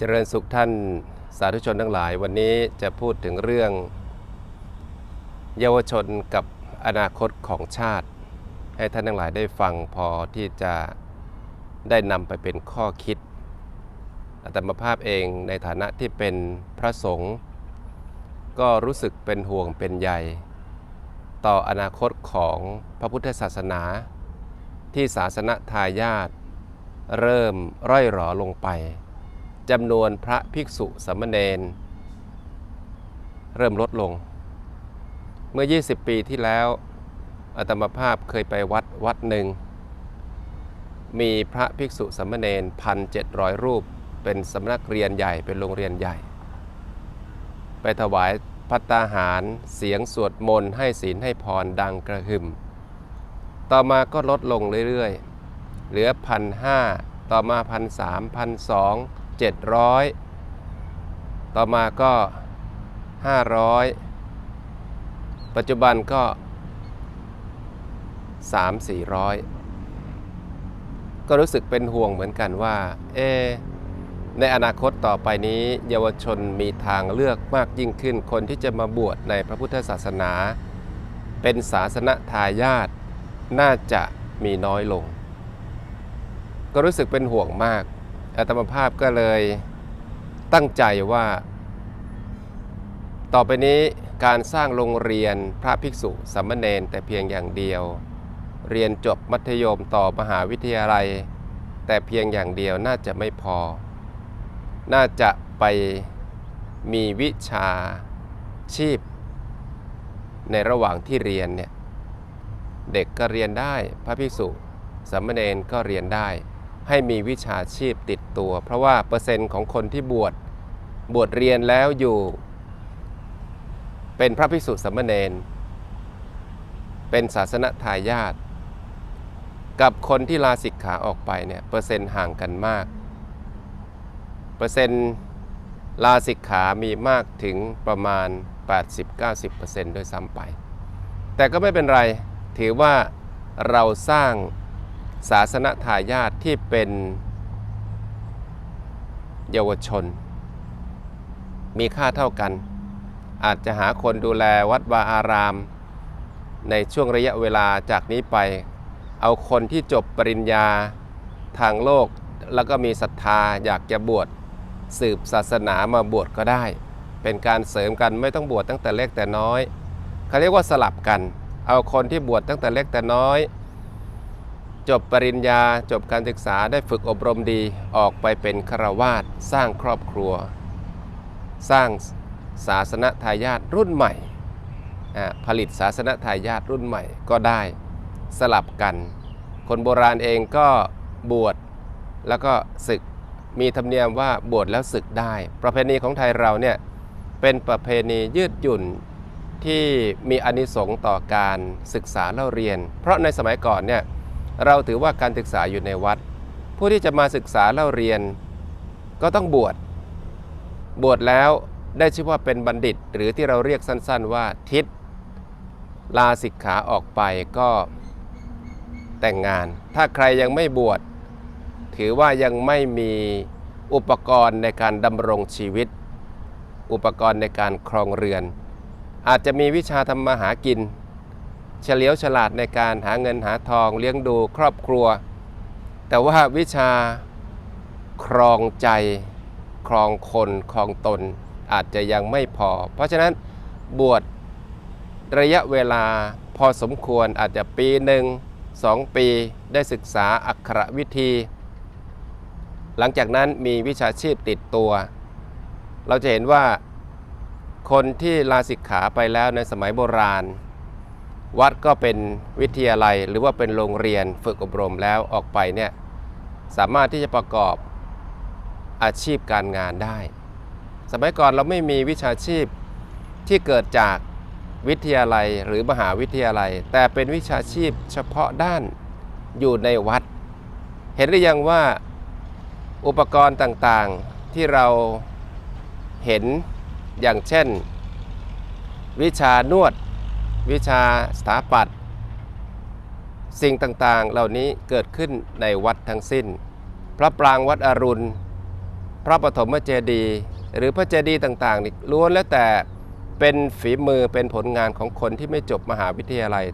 เจริญสุขท่านสาธุชนทั้งหลาย วันนี้จะพูดถึงเรื่อง เยาวชนกับอนาคตของชาติ ให้ท่านทั้งหลายได้ฟังพอที่จะได้นำไปเป็นข้อคิดอาตมาภาพเองในฐานะที่เป็นพระสงฆ์ก็รู้สึกเป็นห่วงเป็นใยต่ออนาคตของพระพุทธศาสนา ที่ศาสนทายาทเริ่มร่อยหรอลงไป จำนวนพระภิกษุสามเณรเริ่มลดลง เมื่อ 20 ปีที่แล้วอาตมภาพเคยไปวัดวัดหนึ่ง มีพระภิกษุสามเณรพันเจ็ดร้อยรูป เป็นสำนักเรียนใหญ่เป็นโรงเรียนใหญ่ ไปถวายพัตตาหารเสียงสวดมนต์ให้ศีลให้พรดังกระหึ่ม ต่อมาก็ลดลงเรื่อยๆ เหลือพันห้าต่อมาพันสามพันสอง เจ็ดร้อยต่อมาก็ห้าร้อยปัจจุบันก็สามสี่ร้อยก็รู้สึกเป็นห่วงเหมือนกันว่า เอ ในอนาคตต่อไปนี้ เยาวชนมีทางเลือกมากยิ่งขึ้น คนที่จะมาบวชในพระพุทธศาสนา เป็นศาสนทายาทน่าจะมีน้อยลง ก็รู้สึกเป็นห่วงมาก อาตมาภาพก็เลยตั้งใจว่า ต่อไปนี้การสร้างโรงเรียนพระภิกษุสามเณรแต่เพียงอย่างเดียว เรียนจบมัธยมต่อมหาวิทยาลัย แต่เพียงอย่างเดียวน่าจะไม่พอ น่าจะไปมีวิชาชีพ ในระหว่างที่เรียนเนี่ยเด็กก็เรียนได้ พระภิกษุสามเณรก็เรียนได้ ให้มีวิชาชีพติดตัว เพราะว่าเปอร์เซ็นต์ของคนที่บวชบวชเรียนแล้วอยู่ เป็นพระภิกษุสามเณรเป็นศาสนทายาทกับคนที่ลาสิกขาออกไปเนี่ยเปอร์เซ็นต์ห่างกันมาก เปอร์เซ็นต์ลาสิกขามีมากถึงประมาณ 80-90%ด้วยซ้ำไป แต่ก็ไม่เป็นไรถือว่าเราสร้าง ศาสนทายาทที่เป็นเยาวชน มีค่าเท่ากัน อาจจะหาคนดูแลวัดวาอาราม ในช่วงระยะเวลาจากนี้ไป เอาคนที่จบปริญญาทางโลกแล้วก็มีศรัทธาอยากจะบวชสืบศาสนามาบวชก็ได้ เป็นการเสริมกันไม่ต้องบวชตั้งแต่เล็กแต่น้อยเขาเรียกว่าสลับกัน เอาคนที่บวชตั้งแต่เล็กแต่น้อย จบปริญญาจบการศึกษาได้ฝึกอบรมดีออกไปเป็นฆราวาสสร้างครอบครัว สร้างศาสนทายาทรุ่นใหม่ ผลิตศาสนทายาทรุ่นใหม่ก็ได้สลับกัน คนโบราณเองก็บวชแล้วก็ศึกมีธรรมเนียมว่าบวชแล้วศึกได้ ประเพณีของไทยเราเนี่ยเป็นประเพณียืดหยุ่นที่มีอนิสงส์ต่อการศึกษาเล่าเรียน เพราะในสมัยก่อนเนี่ย เราถือว่าการศึกษาอยู่ในวัด ผู้ที่จะมาศึกษาเล่าเรียน ก็ต้องบวช บวชแล้วได้ชื่อว่าเป็นบัณฑิต หรือที่เราเรียกสั้นๆว่าทิศลาสิกขาออกไปก็แต่งงาน ถ้าใครยังไม่บวชถือว่ายังไม่มีอุปกรณ์ในการดำรงชีวิต อุปกรณ์ในการครองเรือน อาจจะมีวิชาทำมาหากิน เฉลียวฉลาดในการหาเงินหาทองเลี้ยงดูครอบครัว แต่ว่าวิชาครองใจครองคนครองตนอาจจะยังไม่พอ เพราะฉะนั้นบวชระยะเวลาพอสมควรอาจจะปีหนึ่งสองปีได้ศึกษาอักขรวิธี หลังจากนั้นมีวิชาชีพติดตัว เราจะเห็นว่าคนที่ลาสิกขาไปแล้วในสมัยโบราณ วัดก็เป็นวิทยาลัยหรือว่าเป็นโรงเรียนฝึกอบรมแล้วออกไปเนี่ยสามารถที่จะประกอบอาชีพการงานได้ สมัยก่อนเราไม่มีวิชาชีพที่เกิดจากวิทยาลัยหรือมหาวิทยาลัย แต่เป็นวิชาชีพเฉพาะด้านอยู่ในวัด เห็นหรือยังว่าอุปกรณ์ต่างๆที่เราเห็นอย่างเช่น วิชานวด วิชาสถาปัตย์สิ่งต่างๆ เหล่านี้เกิดขึ้นในวัดทั้งสิ้น พระปรางวัดอรุณ พระปฐมเจดีย์หรือพระเจดีย์ต่างๆนี่ล้วนแล้วแต่เป็นฝีมือเป็นผลงานของคนที่ไม่จบมหาวิทยาลัย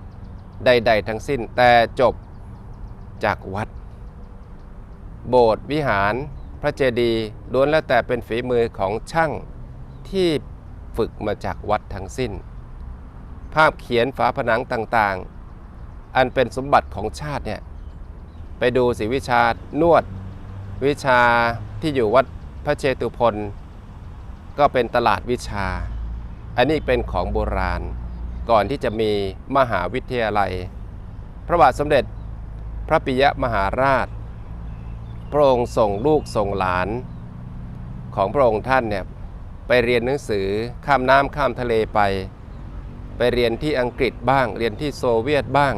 ใด ๆ ทั้งสิ้น แต่จบจากวัด โบสถ์วิหารพระเจดีย์ล้วนแล้วแต่เป็นฝีมือของช่างที่ฝึกมาจากวัดทั้งสิ้น ภาพเขียนฝาผนังต่างๆ อันเป็นสมบัติของชาติเนี่ยไปดูสิวิชานวด วิชาที่อยู่วัดพระเชตุพนก็เป็นตลาดวิชา อันนี้เป็นของโบราณ ก่อนที่จะมีมหาวิทยาลัย พระบาทสมเด็จพระปิยมหาราช พระองค์ส่งลูกส่งหลาน ของพระองค์ท่านเนี่ยไปเรียนหนังสือข้ามน้ำข้ามทะเลไป ไปเรียนที่อังกฤษบ้าง เรียนที่โซเวียตบ้าง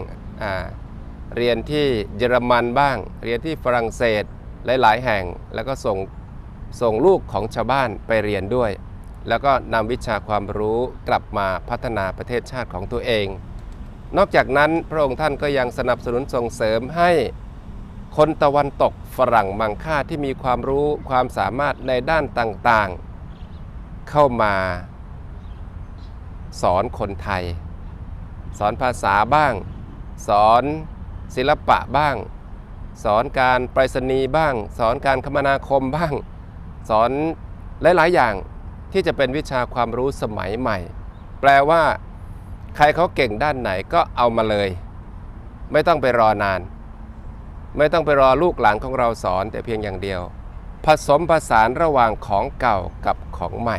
าเรียนที่เยอรมันบ้าง เรียนที่ฝรั่งเศสหลาย ๆ แห่ง แล้วก็ส่งส่งลูกของชาวบ้านไปเรียนด้วย แล้วก็นำวิชาความรู้กลับมาพัฒนาประเทศชาติของตัวเอง นอกจากนั้นพระองค์ท่านก็ยังสนับสนุนส่งเสริมให้คนตะวันตกฝรั่งมังค่าที่มีความรู้ความสามารถในด้านต่างๆ เข้ามา สอนคนไทย สอนภาษาบ้าง สอนศิลปะบ้าง สอนการไปรษณีย์บ้าง สอนการคมนาคมบ้าง สอนหลาย ๆ อย่างที่จะเป็นวิชาความรู้สมัยใหม่ แปลว่า ใครเขาเก่งด้านไหนก็เอามาเลย ไม่ต้องไปรอนาน ไม่ต้องไปรอลูกหลานของเราสอนแต่เพียงอย่างเดียว ผสมผสานระหว่างของเก่ากับของใหม่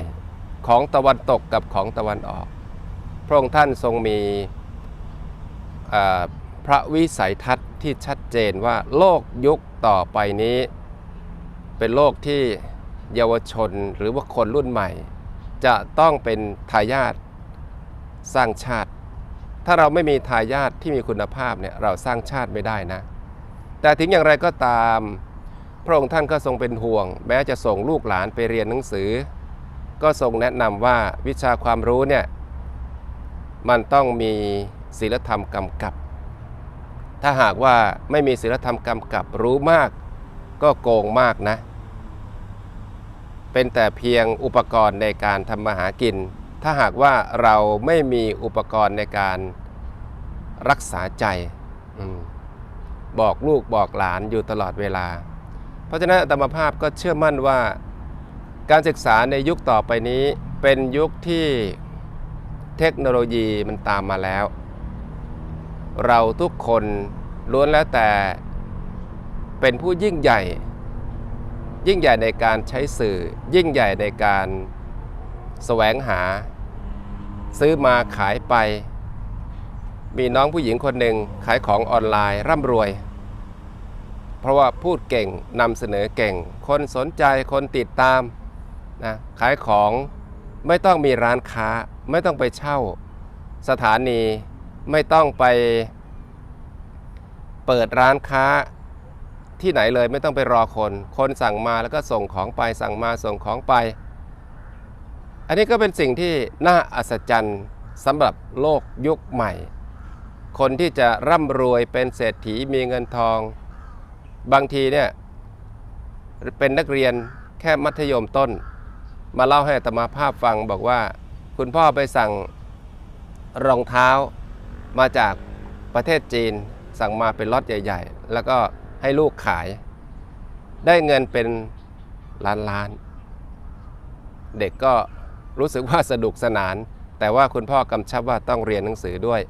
ของตะวันตกกับของตะวันออก พระองค์ท่านทรงมีพระวิสัยทัศน์ที่ชัดเจนว่าโลกยุคต่อไปนี้ เป็นโลกที่เยาวชนหรือว่าคนรุ่นใหม่ จะต้องเป็นทายาทสร้างชาติ ถ้าเราไม่มีทายาทที่มีคุณภาพเนี่ยเราสร้างชาติไม่ได้นะ แต่ถึงอย่างไรก็ตาม พระองค์ท่านก็ทรงเป็นห่วง แม้จะส่งลูกหลานไปเรียนหนังสือ ก็ทรงแนะนำว่าวิชาความรู้เนี่ย มันต้องมีศีลธรรมกำกับ ถ้าหากว่าไม่มีศีลธรรมกำกับรู้มากก็โกงมากนะ เป็นแต่เพียงอุปกรณ์ในการทำมาหากิน ถ้าหากว่าเราไม่มีอุปกรณ์ในการรักษาใจอบอกลูกบอกหลานอยู่ตลอดเวลา เพราะฉะนั้นอาตมภาพก็เชื่อมั่นว่า การศึกษาในยุคต่อไปนี้เป็นยุคที่ เทคโนโลยีมันตามมาแล้ว เราทุกคนล้วนแล้วแต่เป็นผู้ยิ่งใหญ่ ยิ่งใหญ่ในการใช้สื่อ ยิ่งใหญ่ในการแสวงหา ซื้อมาขายไป มีน้องผู้หญิงคนหนึ่งขายของออนไลน์ร่ำรวย เพราะว่าพูดเก่งนำเสนอเก่ง คนสนใจคนติดตามนะขายของไม่ต้องมีร้านค้า ไม่ต้องไปเช่าสถานีไม่ต้องไปเปิดร้านค้าที่ไหนเลยไม่ต้องไปรอคน คนสั่งมาแล้วก็ส่งของไปสั่งมาส่งของไป อันนี้ก็เป็นสิ่งที่น่าอัศจรรย์สำหรับโลกยุคใหม่ คนที่จะร่ำรวยเป็นเศรษฐีมีเงินทอง บางทีเนี่ยเป็นนักเรียนแค่มัธยมต้น มาเล่าให้ตมาภาพฟังบอกว่า คุณพ่อไปสั่งรองเท้ามาจากประเทศจีน สั่งมาเป็นล็อตใหญ่ ๆ แล้วก็ให้ลูกขาย ได้เงินเป็นล้านล้านๆเด็กก็รู้สึกว่าสนุกสนาน แต่ว่าคุณพ่อกำชับว่าต้องเรียนหนังสือด้วย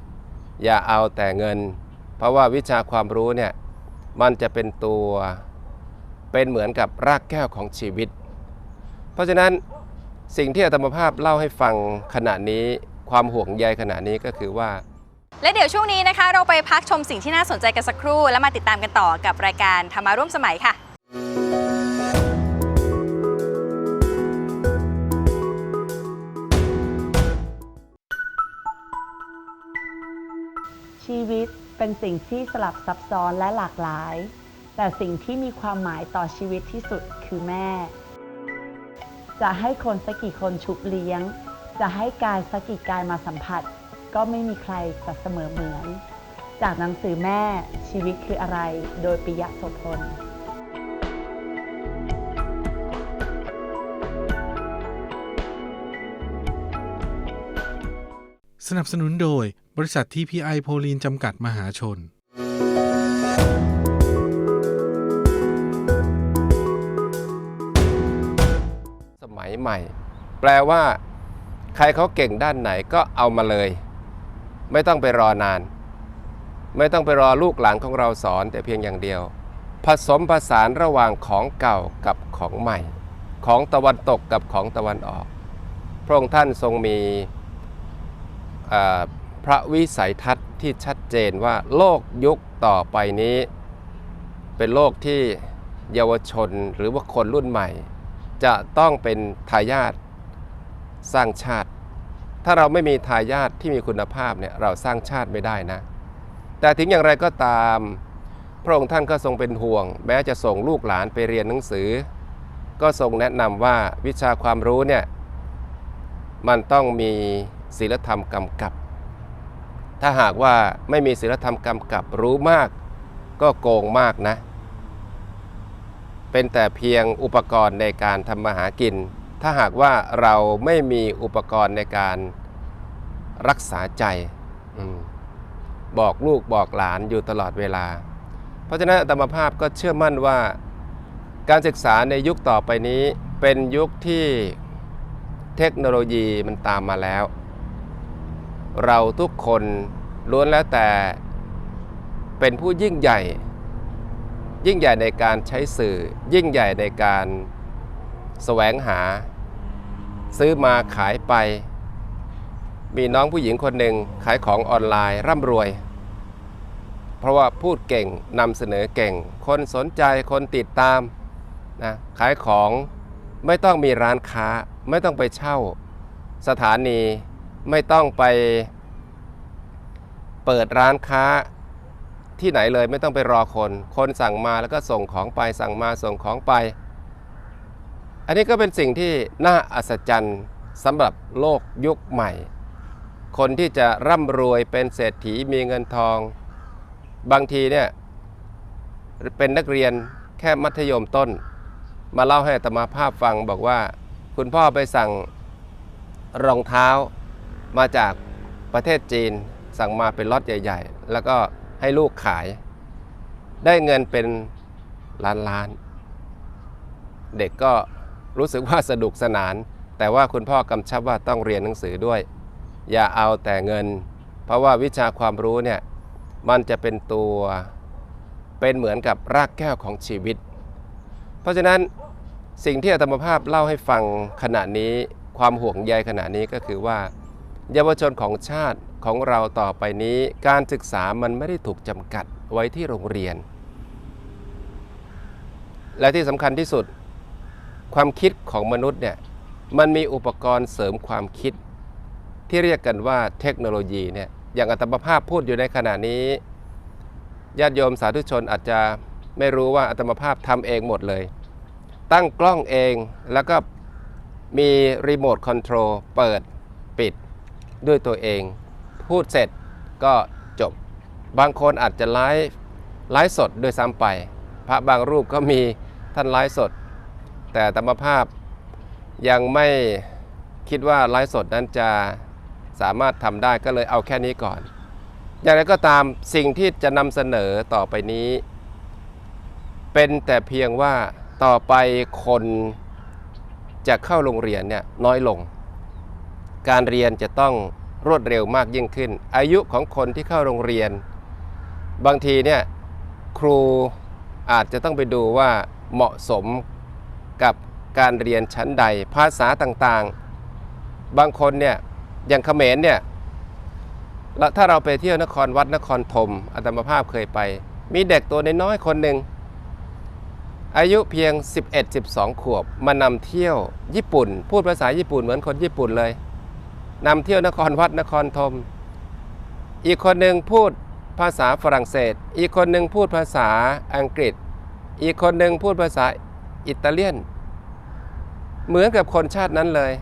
อย่าเอาแต่เงิน เพราะว่าวิชาความรู้เนี่ยมันจะเป็นตัวเป็นเหมือนกับรากแก้วของชีวิต เพราะฉะนั้น สิ่งที่อาตมาภาพเล่าให้ฟังขณะนี้ความห่วงใยขณะนี้ก็คือว่า และเดี๋ยวช่วงนี้นะคะ เราไปพักชมสิ่งที่น่าสนใจกันสักครู่ แล้วมาติดตามกันต่อกับรายการธรรมาร่วมสมัยค่ะชีวิตเป็นสิ่งที่สลับซับซ้อนและหลากหลาย แต่สิ่งที่มีความหมายต่อชีวิตที่สุดคือแม่ จะให้คนสักกี่คนชุบเลี้ยง จะให้กายสักกี่กายมาสัมผัส ก็ไม่มีใครจะเสมอเหมือน จากหนังสือแม่ชีวิตคืออะไร โดยปิยะโสพลสนับสนุนโดยบริษัทที่พีไอโพลีนจำกัดมหาชน ใหม่ แปลว่า ใครเขาเก่งด้านไหนก็เอามาเลย ไม่ต้องไปรอนาน ไม่ต้องไปรอลูกหลานของเราสอนแต่เพียงอย่างเดียว ผสมผสานระหว่างของเก่ากับของใหม่ ของตะวันตกกับของตะวันออก พระองค์ท่านทรงมีพระวิสัยทัศน์ที่ชัดเจนว่าโลกยุคต่อไปนี้ เป็นโลกที่เยาวชนหรือว่าคนรุ่นใหม่ จะต้องเป็นทายาทสร้างชาติ ถ้าเราไม่มีทายาทที่มีคุณภาพเนี่ยเราสร้างชาติไม่ได้นะ แต่ถึงอย่างไรก็ตาม พระองค์ท่านก็ทรงเป็นห่วง แม้จะส่งลูกหลานไปเรียนหนังสือ ก็ทรงแนะนำว่าวิชาความรู้เนี่ยมันต้องมีศีลธรรมกำกับ ถ้าหากว่าไม่มีศีลธรรมกำกับรู้มาก ก็โกงมากนะ เป็นแต่เพียงอุปกรณ์ในการทำมาหากิน ถ้าหากว่าเราไม่มีอุปกรณ์ในการรักษาใจอบอกลูกบอกหลานอยู่ตลอดเวลา เพราะฉะนั้นอาตมภาพก็เชื่อมั่นว่าการศึกษาในยุคต่อไปนี้เป็นยุคที่เทคโนโลยีมันตามมาแล้ว เราทุกคนล้วนแล้วแต่เป็นผู้ยิ่งใหญ่ ยิ่งใหญ่ในการใช้สื่อ ยิ่งใหญ่ในการแสวงหา ซื้อมาขายไป มีน้องผู้หญิงคนหนึ่งขายของออนไลน์ร่ำรวย เพราะว่าพูดเก่งนำเสนอเก่ง คนสนใจคนติดตามนะขายของไม่ต้องมีร้านค้า ไม่ต้องไปเช่า สถานีไม่ต้องไปเปิดร้านค้า ที่ไหนเลยไม่ต้องไปรอคน คนสั่งมาแล้วก็ส่งของไปสั่งมาส่งของไป อันนี้ก็เป็นสิ่งที่น่าอัศจรรย์สำหรับโลกยุคใหม่ คนที่จะร่ำรวยเป็นเศรษฐีมีเงินทอง บางทีเนี่ยเป็นนักเรียนแค่มัธยมต้น มาเล่าให้ตมาภาพฟังบอกว่า คุณพ่อไปสั่งรองเท้ามาจากประเทศจีน สั่งมาเป็นล็อตใหญ่ ๆ แล้วก็ ให้ลูกขาย ได้เงินเป็นล้านล้านๆเด็กก็รู้สึกว่าสนุกสนาน แต่ว่าคุณพ่อกำชับว่าต้องเรียนหนังสือด้วย อย่าเอาแต่เงิน เพราะว่าวิชาความรู้เนี่ยมันจะเป็นตัวเป็นเหมือนกับรากแก้วของชีวิต เพราะฉะนั้นสิ่งที่อาตมาภาพเล่าให้ฟังขณะนี้ความห่วงใยขณะนี้ก็คือว่า เยาวชนของชาติ ของเราต่อไปนี้การศึกษามันไม่ได้ถูกจำกัดไว้ที่โรงเรียน และที่สำคัญที่สุด ความคิดของมนุษย์เนี่ยมันมีอุปกรณ์เสริมความคิด ที่เรียกกันว่าเทคโนโลยีเนี่ยอย่างอาตมาภาพพูดอยู่ในขณะนี้ญาติโยมสาธุชนอาจจะไม่รู้ว่าอาตมาภาพทำเองหมดเลย ตั้งกล้องเองแล้วก็มีรีโมทคอนโทรลเปิดปิดด้วยตัวเอง พูดเสร็จก็จบบางคนอาจจะไลฟ์ไลฟ์สดด้วยซ้ำไป พระบางรูปก็มีท่านไลฟ์สด แต่ธรรมภาพยังไม่คิดว่าไลฟ์สดนั้นจะสามารถทำได้ก็เลยเอาแค่นี้ก่อน อย่างไรก็ตามสิ่งที่จะนำเสนอต่อไปนี้ เป็นแต่เพียงว่าต่อไปคนจะเข้าโรงเรียนเนี่ยน้อยลง การเรียนจะต้อง รวดเร็วมากยิ่งขึ้น อายุของคนที่เข้าโรงเรียน บางทีเนี่ยครูอาจจะต้องไปดูว่าเหมาะสมกับการเรียนชั้นใดภาษาต่างๆ บางคนเนี่ยอย่างเขมรเนี่ยแล้วถ้าเราไปเที่ยวนครวัดนครธมอาตมาภาพเคยไป มีเด็กตัวน้อยๆคนหนึ่งอายุเพียง 11-12 ขวบ มานำเที่ยวญี่ปุ่น พูดภาษาญี่ปุ่นเหมือนคนญี่ปุ่นเลย นำเที่ยวนครวัดนครธม อีกคนหนึ่งพูดภาษาฝรั่งเศส อีกคนหนึ่งพูดภาษาอังกฤษ อีกคนหนึ่งพูดภาษาอิตาเลียน เหมือนกับคนชาตินั้นเลย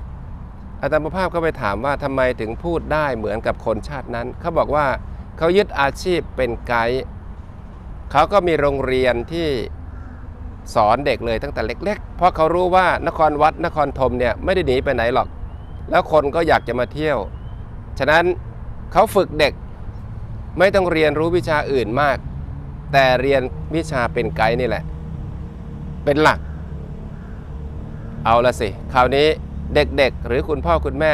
อาตมาภาพก็ไปถามว่าทำไมถึงพูดได้เหมือนกับคนชาตินั้น เขาบอกว่าเขายึดอาชีพเป็นไกด์เขาก็มีโรงเรียนที่สอนเด็กเลยตั้งแต่เล็ก ๆ เพราะเขารู้ว่านครวัดนครธมเนี่ยไม่ได้หนีไปไหนหรอก แล้วคนก็อยากจะมาเที่ยว ฉะนั้นเขาฝึกเด็กไม่ต้องเรียนรู้วิชาอื่นมาก แต่เรียนวิชาเป็นไกด์นี่แหละ เป็นหลัก เอาละสิ คราวนี้เด็กๆ หรือคุณพ่อคุณแม่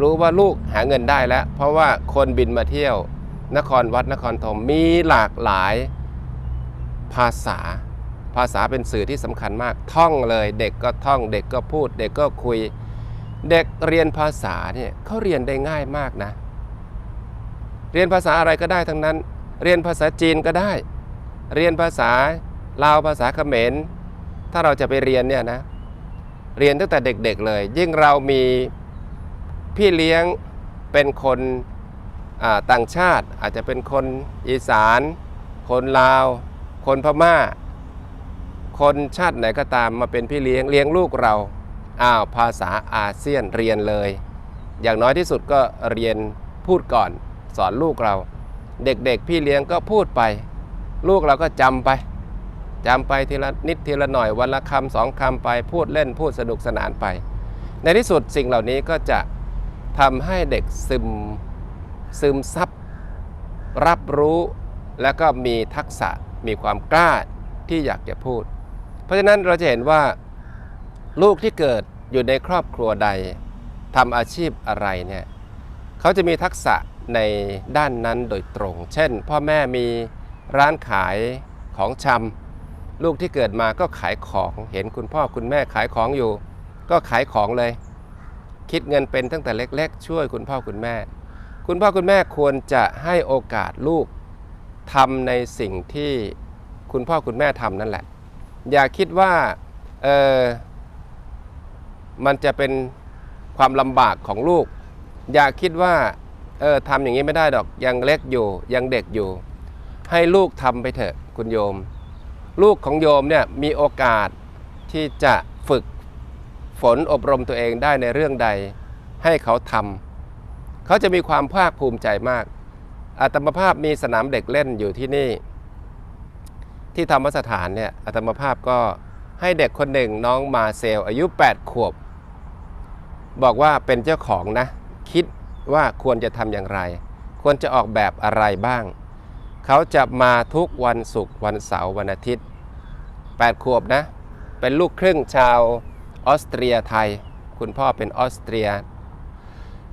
รู้ว่าลูกหาเงินได้แล้ว เพราะว่าคนบินมาเที่ยว นครวัดนครธมมีหลากหลายภาษา ภาษาเป็นสื่อที่สำคัญมาก ท่องเลย เด็กก็ท่อง เด็กก็พูด เด็กก็คุย เด็กเรียนภาษาเนี่ยเขาเรียนได้ง่ายมากนะ เรียนภาษาอะไรก็ได้ทั้งนั้น เรียนภาษาจีนก็ได้ เรียนภาษาลาวภาษาเขมร ถ้าเราจะไปเรียนเนี่ยนะ เรียนตั้งแต่เด็กๆเลย ยิ่งเรามีพี่เลี้ยงเป็นคนต่างชาติอาจจะเป็นคนอีสาน คนลาว คนพม่า คนชาติไหนก็ตามมาเป็นพี่เลี้ยงเลี้ยงลูกเรา อ้าวภาษาอาเซียนเรียนเลย อย่างน้อยที่สุดก็เรียนพูดก่อนสอนลูกเรา เด็กๆ พี่เลี้ยงก็พูดไป ลูกเราก็จำไปจำไปทีละนิดทีละหน่อยวันละคำสองคำไปพูดเล่นพูดสนุกสนานไป ในที่สุดสิ่งเหล่านี้ก็จะทำให้เด็กซึมซึมซับรับรู้แล้วก็มีทักษะมีความกล้าที่อยากจะพูด เพราะฉะนั้นเราจะเห็นว่า ลูกที่เกิดอยู่ในครอบครัวใดทำอาชีพอะไรเนี่ยเขาจะมีทักษะในด้านนั้นโดยตรง เช่น พ่อแม่มีร้านขายของชำลูกที่เกิดมาก็ขายของเห็นคุณพ่อคุณแม่ขายของอยู่ ก็ขายของเลย คิดเงินเป็นตั้งแต่เล็ก ๆ ช่วยคุณพ่อคุณแม่ คุณพ่อคุณแม่ควรจะให้โอกาสลูกทำในสิ่งที่คุณพ่อคุณแม่ทำนั่นแหละ อย่าคิดว่าเออ มันจะเป็นความลำบากของลูก อย่าคิดว่าเออทำอย่างนี้ไม่ได้ดอกยังเล็กอยู่ยังเด็กอยู่ ให้ลูกทำไปเถอะคุณโยม ลูกของโยมเนี่ยมีโอกาสที่จะฝึกฝนอบรมตัวเองได้ในเรื่องใด ให้เขาทำเขาจะมีความภาคภูมิใจมากอาตมภาพมีสนามเด็กเล่นอยู่ที่นี่ ที่ธรรมสถานเนี่ยอาตมภาพก็ให้เด็กคนหนึ่งน้องมาเซลอายุ 8 ขวบ บอกว่าเป็นเจ้าของนะ คิดว่าควรจะทำอย่างไร ควรจะออกแบบอะไรบ้าง เขาจะมาทุกวันศุกร์วันเสาร์วันอาทิตย์ 8 ขวบนะ เป็นลูกครึ่งชาวออสเตรียไทย คุณพ่อเป็นออสเตรีย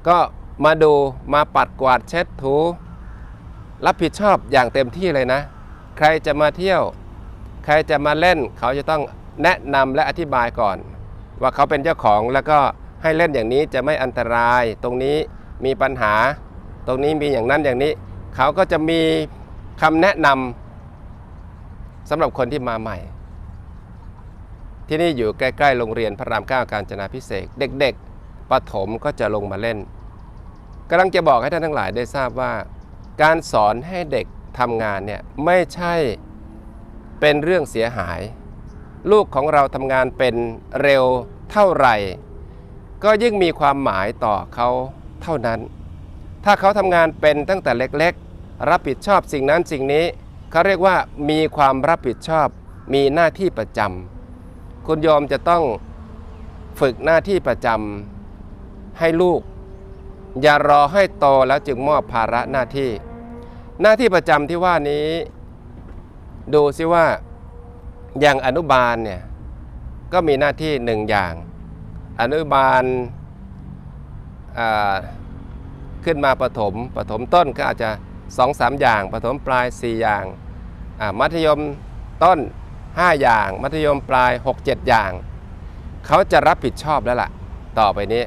ก็มาดูมาปัดกวาดเช็ดถู รับผิดชอบอย่างเต็มที่เลยนะ ใครจะมาเที่ยว ใครจะมาเล่นเขาจะต้องแนะนำและอธิบายก่อน ว่าเขาเป็นเจ้าของแล้วก็ ให้เล่นอย่างนี้จะไม่อันตราย ตรงนี้มีปัญหา ตรงนี้มีอย่างนั้นอย่างนี้ เขาก็จะมีคำแนะนำสำหรับคนที่มาใหม่ ที่นี่อยู่ใกล้ๆโรงเรียนพระรามเก้าการจนาพิเศษเด็กๆประถมก็จะลงมาเล่นกำลังจะบอกให้ท่านทั้งหลายได้ทราบว่า การสอนให้เด็กทำงานเนี่ยไม่ใช่เป็นเรื่องเสียหาย ลูกของเราทำงานเป็นเร็วเท่าไหร่ ก็ยิ่งมีความหมายต่อเขาเท่านั้น ถ้าเขาทำงานเป็นตั้งแต่เล็กๆ รับผิดชอบสิ่งนั้นสิ่งนี้เขาเรียกว่ามีความรับผิดชอบ มีหน้าที่ประจำคุณโยมจะต้องฝึกหน้าที่ประจำให้ลูก อย่ารอให้โตแล้วจึงมอบภาระหน้าที่ หน้าที่ประจำที่ว่านี้ ดูซิว่าอย่างอนุบาลเนี่ยก็มีหน้าที่หนึ่งอย่าง อนุบาลขึ้นมาประถมประถมต้นก็อาจจะสองสามอย่างประถมปลาย 4 อย่าง มัธยมต้น 5 อย่าง มัธยมปลาย 6 7 อย่าง เขาจะรับผิดชอบแล้วล่ะ ต่อไปนี้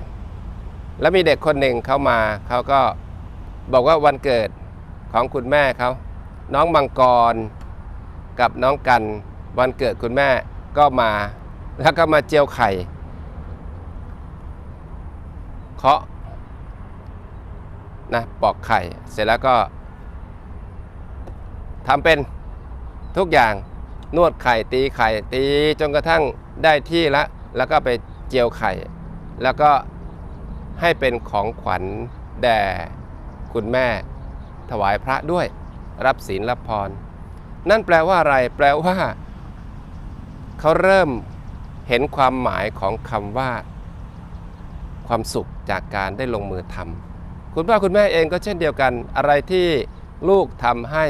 แล้วมีเด็กคนหนึ่งเข้ามาเขาก็บอกว่าวันเกิดของคุณแม่เขาน้องมังกรกับน้องกันวันเกิดคุณแม่ก็มา แล้วก็มาเจียวไข่ เคาะนะปอกไข่ เสร็จแล้วก็ทำเป็นทุกอย่างนวดไข่ตีไข่ตีจนกระทั่งได้ที่ละ แล้วก็ไปเจียวไข่ แล้วก็ให้เป็นของขวัญแด่คุณแม่ ถวายพระด้วย รับศีลรับพร นั่นแปลว่าอะไร แปลว่า เขาเริ่มเห็นความหมายของคำว่า ความสุข จากการได้ลงมือทำคุณพ่อคุณแม่เองก็เช่นเดียวกัน อะไรที่ลูกทำให้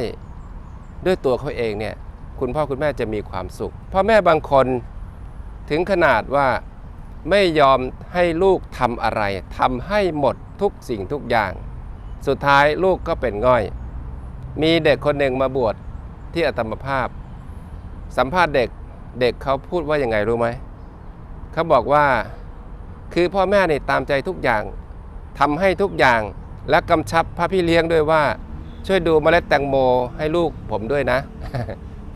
ด้วยตัวเขาเองเนี่ยคุณพ่อคุณแม่จะมีความสุขพ่อแม่บางคนถึงขนาดว่าไม่ยอมให้ลูกทำอะไรทำให้หมดทุกสิ่งทุกอย่าง สุดท้ายลูกก็เป็นง่อย มีเด็กคนหนึ่งมาบวชที่อัตมภาพ สัมภาษณ์เด็กเด็กเขาพูดว่ายังไงรู้ไหมเขาบอกว่า คือพ่อแม่เนี่ยตามใจทุกอย่างทำให้ทุกอย่างและกำชับพระพี่เลี้ยงด้วยว่า ช่วยดูเมล็ดแตงโมให้ลูกผมด้วยนะ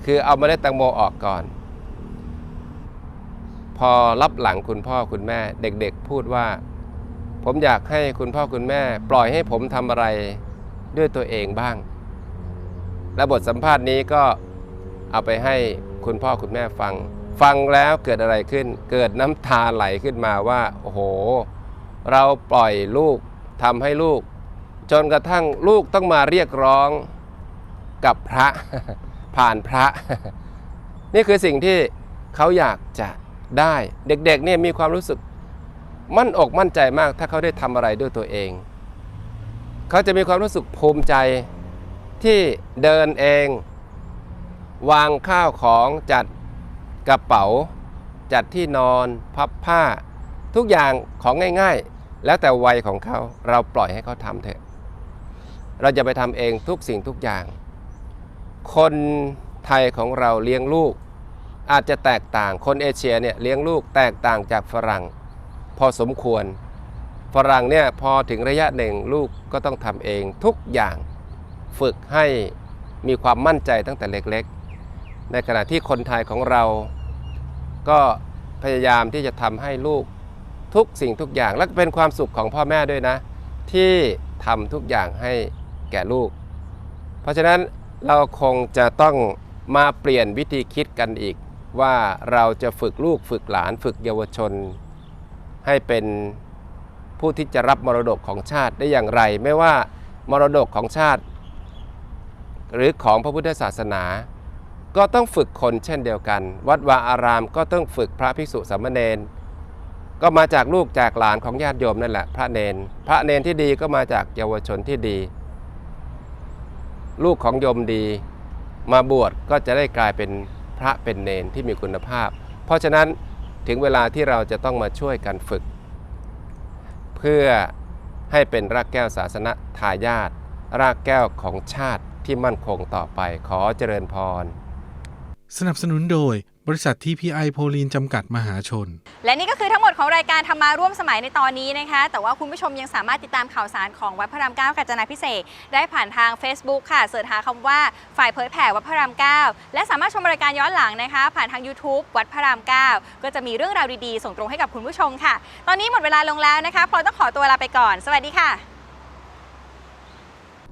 คือเอาเมล็ดแตงโมออกก่อน พอรับหลังคุณพ่อคุณแม่เด็กๆพูดว่า ผมอยากให้คุณพ่อคุณแม่ ปล่อยให้ผมทำอะไรด้วยตัวเองบ้าง และบทสัมภาษณ์นี้ก็เอาไปให้คุณพ่อคุณแม่ฟัง ฟังแล้วเกิดอะไรขึ้น เกิดน้ำตาไหลขึ้นมาว่าโอ้โห เราปล่อยลูกทำให้ลูก จนกระทั่งลูกต้องมาเรียกร้องกับพระผ่านพระ นี่คือสิ่งที่เขาอยากจะได้เด็กๆเนี่ยมีความรู้สึก มั่นอกมั่นใจมาก ถ้าเขาได้ทำอะไรด้วยตัวเอง เขาจะมีความรู้สึกภูมิใจที่เดินเอง วางข้าวของจัด กระเป๋า จัดที่นอน พับผ้า ทุกอย่างของง่ายๆ แล้วแต่วัยของเขาเราปล่อยให้เขาทำเถอะ เราจะไปทำเองทุกสิ่งทุกอย่าง คนไทยของเราเลี้ยงลูก อาจจะแตกต่างคนเอเชียเนี่ยเลี้ยงลูกแตกต่างจากฝรั่ง พอสมควร ฝรั่งเนี่ยพอถึงระยะหนึ่งลูกก็ต้องทำเองทุกอย่างฝึกให้มีความมั่นใจตั้งแต่เล็กๆ ในขณะที่คนไทยของเรา ก็พยายามที่จะทำให้ลูกทุกสิ่งทุกอย่าง และเป็นความสุขของพ่อแม่ด้วยนะ ที่ทำทุกอย่างให้แก่ลูก เพราะฉะนั้นเราคงจะต้องมาเปลี่ยนวิธีคิดกันอีก ว่าเราจะฝึกลูกฝึกหลานฝึกเยาวชน ให้เป็นผู้ที่จะรับมรดกของชาติได้อย่างไร ไม่ว่ามรดกของชาติ หรือของพระพุทธศาสนา ก็ต้องฝึกคนเช่นเดียวกัน วัดวาอารามก็ต้องฝึกพระภิกษุสามเณรก็มาจากลูกจากหลานของญาติโยมนั่นแหละ พระเนน พระเนนที่ดีก็มาจากเยาวชนที่ดี ลูกของโยมดี มาบวชก็จะได้กลายเป็นพระเป็นเนนที่มีคุณภาพ เพราะฉะนั้นถึงเวลาที่เราจะต้องมาช่วยกันฝึก เพื่อให้เป็นรากแก้วศาสนาทายาทรากแก้วของชาติที่มั่นคงต่อไปขอเจริญพร สนับสนุนโดยบริษัททีพีไอโพลีนจำกัดมหาชน และนี่ก็คือทั้งหมดของรายการธรรมาร่วมสมัยในตอนนี้นะคะ แต่ว่าคุณผู้ชมยังสามารถติดตามข่าวสารของวัดพระรามเก้ากาญจนาพิเศษได้ผ่านทาง Facebook ค่ะเสิร์ชหาคำว่าฝ่ายเผยแผ่วัดพระรามเก้าและสามารถชมรายการย้อนหลังนะคะ ผ่านทาง YouTube วัดพระรามเก้าก็จะมีเรื่องราวดีๆ ส่งตรงให้กับคุณผู้ชมค่ะ ตอนนี้หมดเวลาลงแล้วนะคะพลอยต้องขอตัวลาไปก่อน สวัสดีค่ะ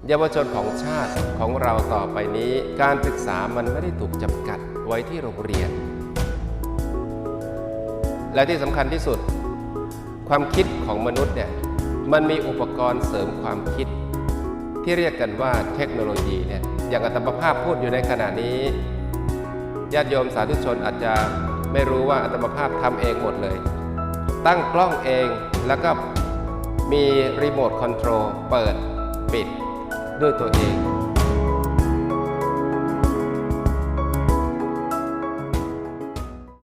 เยาวชนของชาติของเราต่อไปนี้ การศึกษามันไม่ได้ถูกจำกัดไว้ที่โรงเรียน และที่สำคัญที่สุด ความคิดของมนุษย์เนี่ยมันมีอุปกรณ์เสริมความคิด ที่เรียกกันว่าเทคโนโลยีเนี่ยอย่างอัตมภาพพูดอยู่ในขณะนี้ญาติโยมสาธุชนอาจจะไม่รู้ว่าอัตมภาพทำเองหมดเลย ตั้งกล้องเองแล้วก็มีรีโมทคอนโทรลเปิดปิด ด้วยตัวเอง